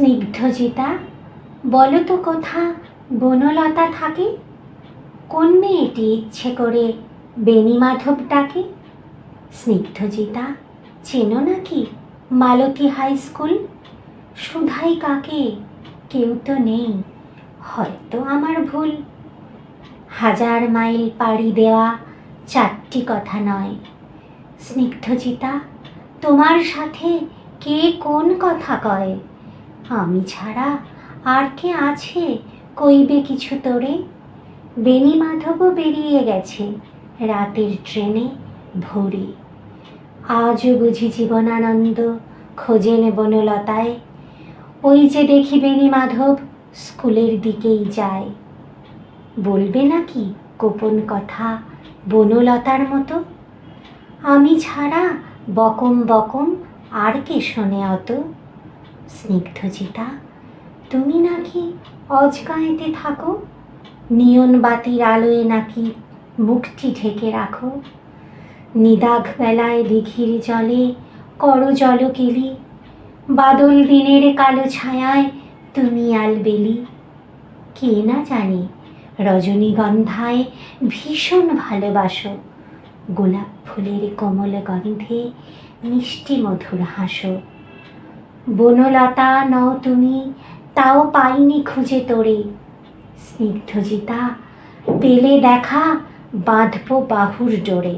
স্নিগ্ধজিতা, বলো তো কোথা, বনলতা থাকে? কোন মেয়েটি ইচ্ছে করে বেনি বেণীমাধব ডাকে স্নিগ্ধজিতা, চেনো নাকি মালতী হাই স্কুল? সুধাই কাকে? কেউ তো নেই, হয়তো আমার ভুল। হাজার মাইল পাড়ি দেওয়া চারটি কথা নয়। স্নিগ্ধজিতা, তোমার সাথে কে কোন কথা কয়? আমি ছাড়া আর কে আছে কইবে কিছু তোরে? বেণী মাধবও বেরিয়ে গেছে রাতের ট্রেনে ভোরে। আজও বুঝি জীবনানন্দ খোঁজেন বনলতায় ওই যে দেখি বেণী মাধব স্কুলের দিকেই যায়। বলবে নাকি গোপন কথা বনলতার মতো? আমি ছাড়া বকম বকম আর কে শোনে অত? স্নিগ্ধজিতা তুমি নাকি অজগাঁয়েতে থাকো? নিয়ন বাতির আলোয় নাকি মুখটি ঢেকে রাখো? নিদাঘ বেলায় দিঘির জলে করো জলকেলি বাদল দিনের কালো ছায়ায় তুমি আলবেলি। কে না জানে, রজনীগন্ধায় ভীষণ ভালোবাসো, গোলাপ ফুলের কোমল গন্ধে মিষ্টি মধুর হাসো। বনলতা নও তুমি তাও পাইনি খুঁজে তোরে। স্নিগ্ধজিতা পেলে দেখা বাঁধব বাহুর ডোরে